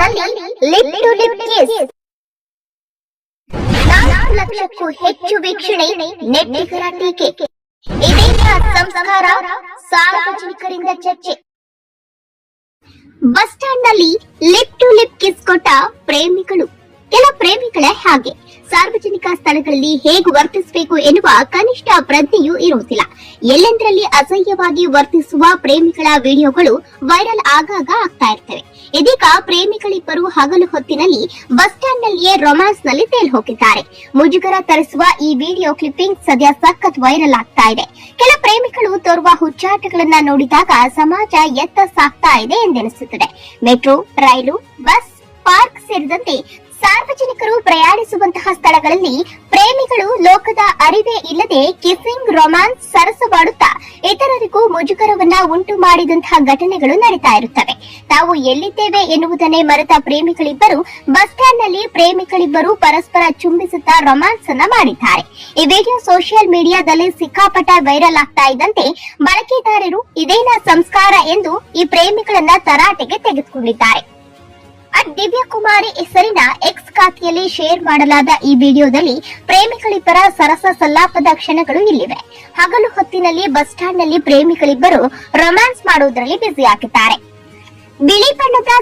ನಲ್ಲಿ lip to lip kiss ನಾಲ್ಕು ಲಕ್ಷಕ್ಕೂ ಹೆಚ್ಚು ವೀಕ್ಷಣೆ ನೆಟ್ಟಿಗರ ಟೀಕೆ. ಇದೀಗ ಸಂಸ್ಕಾರ ಸಾರ್ವಜನಿಕರಿಂದ ಚರ್ಚೆ. ಬಸ್ ಸ್ಟ್ಯಾಂಡ್ನಲ್ಲಿ ಲಿಪ್ ಟು ಲಿಪ್ ಕಿಸ್ ಕೊಟ್ಟ ಪ್ರೇಮಿಗಳು. ಕೆಲ ಪ್ರೇಮಿಗಳೇ ಹಾಗೆ. ಸಾರ್ವಜನಿಕ ಸ್ಥಳಗಳಲ್ಲಿ ಹೇಗೆ ವರ್ತಿಸಬೇಕು ಎನ್ನುವ ಕನಿಷ್ಠ ಪ್ರಜ್ಞೆಯೂ ಇರುವುದಿಲ್ಲ. ಎಲ್ಲೆಂದರಲ್ಲಿ ಅಸಹ್ಯವಾಗಿ ವರ್ತಿಸುವ ಪ್ರೇಮಿಗಳ ವಿಡಿಯೋಗಳು ವೈರಲ್ ಆಗಾಗ ಆಗ್ತಾ ಇರ್ತವೆ. ಇದೀಗ ಪ್ರೇಮಿಗಳಿಬ್ಬರು ಹಗಲು ಹೊತ್ತಿನಲ್ಲಿ ಬಸ್ ಸ್ಟ್ಯಾಂಡ್ ನಲ್ಲಿಯೇ ರೊಮ್ಯಾನ್ಸ್ನಲ್ಲಿ ತೇಲ್ ಹೋಗಿದ್ದಾರೆ. ಮುಜುಗರ ತರಿಸುವ ಈ ವಿಡಿಯೋ ಕ್ಲಿಪ್ಪಿಂಗ್ ಸದ್ಯ ಸಖತ್ ವೈರಲ್ ಆಗ್ತಾ ಇದೆ. ಕೆಲ ಪ್ರೇಮಿಗಳು ತೋರುವ ಹುಚ್ಚಾಟಗಳನ್ನ ನೋಡಿದಾಗ ಸಮಾಜ ಎತ್ತ ಸಾಕ್ತಾ ಇದೆ ಎಂದೆನಿಸುತ್ತದೆ. ಮೆಟ್ರೋ, ರೈಲು, ಬಸ್, ಪಾರ್ಕ್ ಸೇರಿದಂತೆ ಸಾರ್ವಜನಿಕರು ಪ್ರಯಾಣಿಸುವಂತಹ ಸ್ಥಳಗಳಲ್ಲಿ ಪ್ರೇಮಿಗಳು ಲೋಕದ ಅರಿವೇ ಇಲ್ಲದೆ ಕಿಸ್ಸಿಂಗ್ ರೊಮ್ಯಾನ್ಸ್ ಸರಸವಾಡುತ್ತಾ ಇತರರಿಗೂ ಮುಜುಗರವನ್ನ ಉಂಟು ಮಾಡಿದಂತಹ ಘಟನೆಗಳು ನಡೀತಾ ಇರುತ್ತವೆ. ತಾವು ಎಲ್ಲಿದ್ದೇವೆ ಎನ್ನುವುದನ್ನೇ ಮರೆತ ಪ್ರೇಮಿಗಳಿಬ್ಬರು ಬಸ್ ಸ್ಟ್ಯಾಂಡ್ನಲ್ಲಿ ಪ್ರೇಮಿಗಳಿಬ್ಬರು ಪರಸ್ಪರ ಚುಂಬಿಸುತ್ತಾ ರೊಮ್ಯಾನ್ಸ್ ಅನ್ನ ಮಾಡಿದ್ದಾರೆ. ಈ ವಿಡಿಯೋ ಸೋಷಿಯಲ್ ಮೀಡಿಯಾದಲ್ಲಿ ಸಿಕ್ಕಾಪಟ್ಟ ವೈರಲ್ ಆಗ್ತಾ ಇದ್ದಂತೆ ಬಳಕೆದಾರರು ಇದೇನ ಸಂಸ್ಕಾರ ಎಂದು ಈ ಪ್ರೇಮಿಗಳನ್ನ ತರಾಟೆಗೆ ತೆಗೆದುಕೊಂಡಿದ್ದಾರೆ. ಅಟ್ ದಿವ್ಯಾ ಕುಮಾರಿ ಹೆಸರಿನ ಎಕ್ಸ್ ಖಾತೆಯಲ್ಲಿ ಶೇರ್ ಮಾಡಲಾದ ಈ ವಿಡಿಯೋದಲ್ಲಿ ಪ್ರೇಮಿಗಳಿಬ್ಬರ ಸರಸ ಸಲ್ಲಾಪದ ಕ್ಷಣಗಳು ಇಲ್ಲಿವೆ. ಹಗಲು ಹೊತ್ತಿನಲ್ಲಿ ಬಸ್ ಸ್ಟ್ಯಾಂಡ್ನಲ್ಲಿ ಪ್ರೇಮಿಗಳಿಬ್ಬರು ರೊಮ್ಯಾನ್ಸ್ ಮಾಡುವುದರಲ್ಲಿ ಬ್ಯುಸಿ ಹಾಕಿದ್ದಾರೆ ಬಿಳಿ ಬಣ್ಣದ